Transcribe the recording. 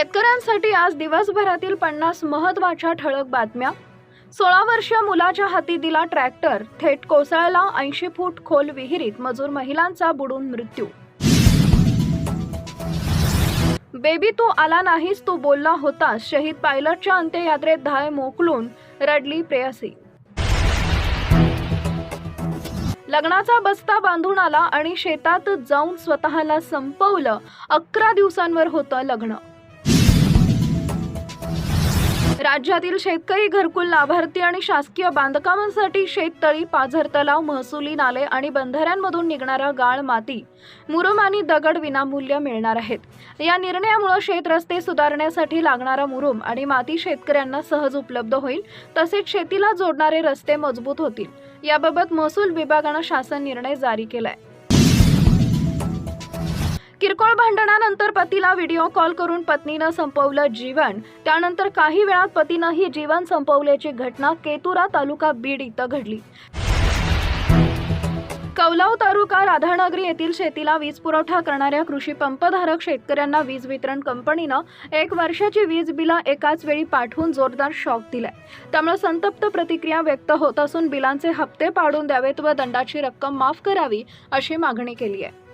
शेतकऱ्यांसाठी आज दिवसभरातील पन्नास महत्त्वाच्या ठळक बातम्या. सोळा वर्षीय मुलाच्या हाती दिला ट्रॅक्टर. थेट कोसळला ऐंशी फूट खोल विहिरीत मजूर महिलांचा बुडून मृत्यू. बेबी तू आला नाहीस तू बोलला होतास. शहीद पायलटच्या अंत्ययात्रेत धाय मोकलून रडली प्रेयसी. लग्नाचा बस्ता बांधून आला आणि शेतात जाऊन स्वतःला संपवलं. अकरा दिवसांवर होतं लग्न. राज्यातील शेतकरी घरकुल लाभार्थी आणि शासकीय बांधकामांसाठी शेततळी पाझर तलाव महसुली नाले आणि बंधाऱ्यांमधून निघणारा गाळ माती मुरुम आणि दगड विनामूल्य मिळणार आहेत. या निर्णयामुळे शेत रस्ते सुधारण्यासाठी लागणारा मुरुम आणि माती शेतकऱ्यांना सहज उपलब्ध होईल तसेच शेतीला जोडणारे रस्ते मजबूत होतील. याबाबत महसूल विभागानं शासन निर्णय जारी केलाय. किरकोळ भांडणानंतर पतीला व्हिडिओ कॉल करून पत्नीनं संपवलं जीवन. त्यानंतर काही वेळात पतीनंही जीवन संपवल्याची घटना केतुरा तालुका बीड इथं घडली. कौलाव तालुका राधानगरी येथील शेतीला वीज पुरवठा करणाऱ्या कृषी पंपधारक शेतकऱ्यांना वीज वितरण कंपनीनं एक वर्षाची वीज बिला एकाच वेळी पाठवून जोरदार शॉक दिलाय. त्यामुळे संतप्त प्रतिक्रिया व्यक्त होत असून बिलांचे हप्ते पाडून द्यावेत व दंडाची रक्कम माफ करावी अशी मागणी केली आहे.